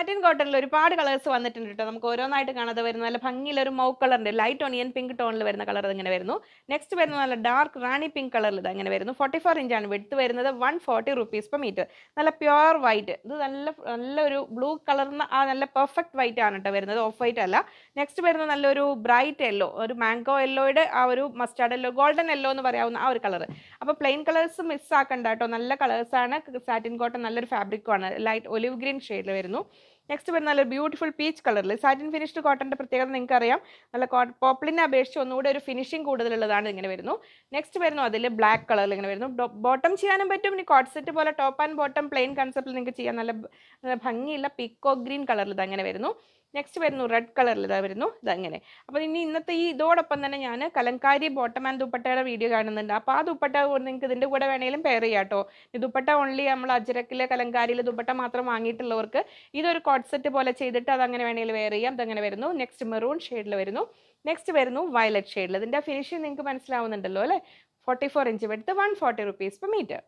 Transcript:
Satin കോട്ടണിൽ ഒരുപാട് colours വന്നിട്ടുണ്ട് കേട്ടോ നമുക്ക് ഓരോന്നായിട്ട് കാണാതെ വരുന്ന നല്ല ഭംഗിയിൽ ഒരു മൗ കളറിന്റെ ലൈറ്റ് ഓണിയൻ പിങ്ക് ടോണിൽ വരുന്ന കളർ ഇങ്ങനെ വരുന്നു. നെക്സ്റ്റ് വരുന്ന നല്ല ഡാർക്ക് റാണി പിങ്ക് കളറിൽ ഇത് അങ്ങനെ വരുന്നു. ഫോർട്ടി ഫോർ ഇഞ്ചാണ് വെടുത്ത് വരുന്നത്. One forty rupees per metre നല്ല പ്യുവർ വൈറ്റ് ഇത് നല്ല നല്ലൊരു ബ്ലൂ കളറിന് ആ നല്ല പെർഫെക്റ്റ് വൈറ്റ് ആണ് കേട്ടോ വരുന്നത്. ഓഫ് വൈറ്റ് അല്ല. നെക്സ്റ്റ് വരുന്ന നല്ലൊരു ബ്രൈറ്റ് യെല്ലോ ഒരു മാംഗോ യെല്ലോയുടെ ആ ഒരു മസ്റ്റാർഡ് യെല്ലോ ഗോൾഡൻ യെല്ലോ എന്ന് പറയാവുന്ന ആ ഒരു കളർ അപ്പോൾ പ്ലെയിൻ കളേഴ്സ് മിസ്സാക്കണ്ട കേട്ടോ നല്ല കളേഴ്സാണ് സാറ്റിൻ കോട്ടൺ നല്ലൊരു ഫാബ്രിക്കുമാണ് ലൈറ്റ് ഒലിവ് ഗ്രീൻ ഷെയ്ഡിൽ വരുന്നു. നെക്സ്റ്റ് വരുന്ന നല്ല ബ്യൂട്ടിഫുൾ പീച്ച് കളറിൽ സാറ്റിൻ ഫിനിഷ്ഡ് കോട്ടന്റെ പ്രത്യേകത നിങ്ങൾക്ക് അറിയാം നല്ല പോപ്പിളിനെ അപേക്ഷിച്ച് ഒന്നുകൂടെ ഒരു ഫിനിഷിംഗ് കൂടുതലുള്ളതാണ് ഇങ്ങനെ വരുന്നു. നെക്സ്റ്റ് വരുന്നു അതിൽ ബ്ലാക്ക് കളറിൽ ഇങ്ങനെ വരുന്നു. ബോട്ടം ചെയ്യാനും പറ്റും. ഇനി കോട്ട് സെറ്റ് പോലെ ടോപ്പ് ആൻഡ് ബോട്ടം പ്ലെയിൻ കൺസെപ്റ്റിൽ നിങ്ങൾക്ക് ചെയ്യാൻ നല്ല ഭംഗിയുള്ള പിക്കോ ഗ്രീൻ കളറിൽ ഇത് അങ്ങനെ വരുന്നു. നെക്സ്റ്റ് വരുന്നു റെഡ് കളറിൽ ഇതാ വരുന്നു. ഇതങ്ങനെ. അപ്പോൾ ഇനി ഇന്നത്തെ ഈ ഇതോടൊപ്പം തന്നെ ഞാൻ കലങ്കാരി ബോട്ടം ആൻഡ് ദുപ്പട്ടയുടെ വീഡിയോ കാണുന്നുണ്ട്. അപ്പോൾ ആ ദുപ്പട്ട നിങ്ങൾക്ക് ഇതിന്റെ കൂടെ വേണമെങ്കിലും പെയർ ചെയ്യാം കേട്ടോ ദുപ്പട്ട ഓൺലി നമ്മൾ അജരക്കിലെ കലങ്കാരിയിലെ ദുപ്പട്ട മാത്രം വാങ്ങിയിട്ടുള്ളവർക്ക് ഇതൊരു കോട്ട് സെറ്റ് പോലെ ചെയ്തിട്ട് അതങ്ങനെ വേണമെങ്കിൽ വെയർ ചെയ്യാം. ഇതങ്ങനെ വരുന്നു. നെക്സ്റ്റ് മെറൂൺ ഷെയ്ഡിൽ വരുന്നു. നെക്സ്റ്റ് വരുന്നു വയലറ്റ് ഷെയ്ഡിൽ ഇതിന്റെ ഫിനിഷിംഗ് നിങ്ങൾക്ക് മനസ്സിലാവുന്നുണ്ടല്ലോ അല്ലേ? ഫോർട്ടി ഫോർ ഇഞ്ച് എടുത്ത് one forty rupees per metre